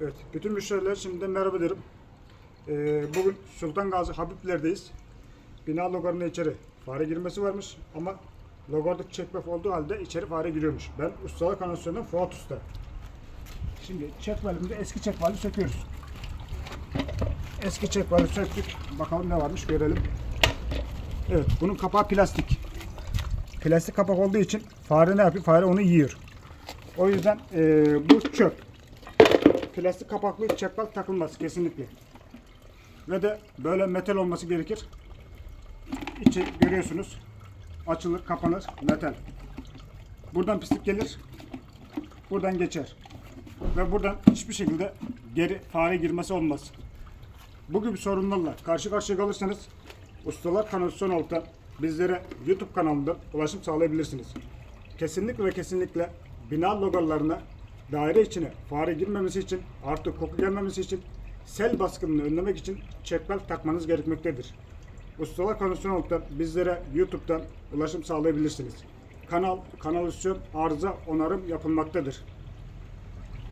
Evet, bütün müşteriler şimdiden merhaba derim. Ee, bugün Sultan Gazi Habibler'deyiz. Bina logarına içeri fare girmesi varmış ama logardaki çekmef olduğu halde içeri fare giriyormuş. Ben ustalık kanasyonundan Fuat Usta. Şimdi çekvalimizi eski çekvali söküyoruz. Eski çekvali söktük. Bakalım ne varmış görelim. Evet, bunun kapağı plastik. Plastik kapak olduğu için fare ne yapıyor? Fare onu yiyor. O yüzden eee, bu çöp plastik kapaklı çakal takılmaz kesinlikle. Ve de böyle metal olması gerekir. İçi görüyorsunuz. Açılır, kapanır, metal. Buradan pislik gelir. Buradan geçer. Ve buradan hiçbir şekilde geri fare girmesi olmaz. Bu gibi sorunlarla karşı karşıya kalırsanız Ustalar Kanalizasyon Altı bizlere YouTube kanalında ulaşım sağlayabilirsiniz. Kesinlikle ve kesinlikle bina logolarına daire içine fare girmemesi için artık koku gelmemesi için sel baskınını önlemek için çekmel takmanız gerekmektedir. Ustalar Altı bizlere YouTube'dan ulaşım sağlayabilirsiniz. Kanal, kanalizasyon arıza onarım yapılmaktadır.